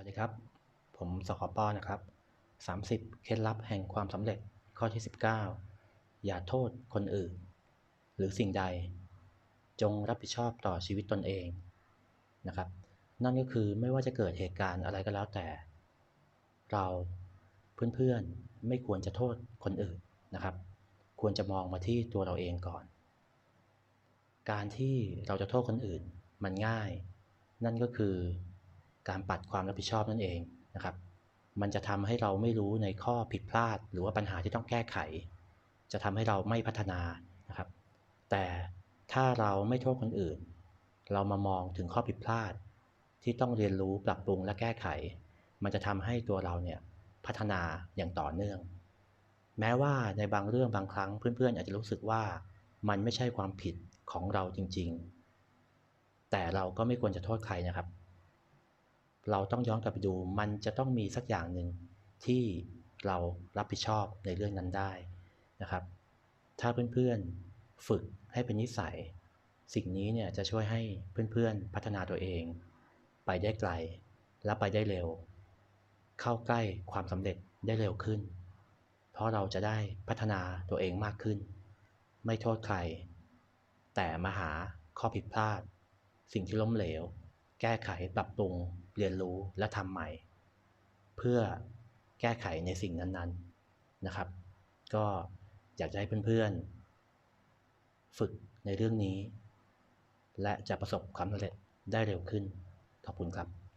วัสดีครับ ผมสคปนะครับ 30 เคล็ดลับแห่งความสำเร็จข้อที่ 19 อย่าโทษคนอื่น หรือสิ่งใด จงรับผิดชอบต่อชีวิตตนเองนะครับ นั่นก็คือไม่ว่าจะเกิดเหตุการณ์อะไรก็แล้วแต่ เราเพื่อนๆไม่ควรจะโทษคนอื่นนะครับ ควรจะมองมาที่ตัวเราเองก่อน การที่เราจะโทษคนอื่นมันง่าย นั่นก็คือ การปัดความรับผิดชอบนั่นเองนะครับ มันจะทำให้เราไม่รู้ในข้อผิดพลาด หรือว่าปัญหาที่ต้องแก้ไข จะทำให้เราไม่พัฒนานะครับ แต่ถ้าเราไม่โทษคนอื่น เรามามองถึงข้อผิดพลาด ที่ต้องเรียนรู้ปรับปรุงและแก้ไข มันจะทำให้ตัวเราเนี่ยพัฒนาอย่างต่อเนื่อง แม้ว่าในบางเรื่องบางครั้งเพื่อนๆ อาจจะรู้สึกว่ามันไม่ใช่ความผิดของเราจริงๆ แต่เราก็ไม่ควรจะโทษใครนะครับ เราต้องย้อนกลับไปดู มันจะต้องมีสักอย่างหนึ่งที่เรารับผิดชอบในเรื่องนั้นได้นะครับ ถ้าเพื่อนๆฝึกให้เป็นนิสัย สิ่งนี้เนี่ยจะช่วยให้เพื่อนๆพัฒนาตัวเอง ไปได้ไกลและไปได้เร็ว เข้าใกล้ความสำเร็จได้เร็วขึ้น เพราะเราจะได้พัฒนาตัวเองมากขึ้น ไม่โทษใคร แต่มาหาข้อผิดพลาด สิ่งที่ล้มเหลว แก้ไขปรับปรุงเรียนรู้และทำใหม่ เพื่อแก้ไขในสิ่งนั้นๆนะครับ ก็อยากจะให้เพื่อนๆ ฝึกในเรื่องนี้ และจะประสบความสำเร็จได้เร็วขึ้น ขอบคุณครับ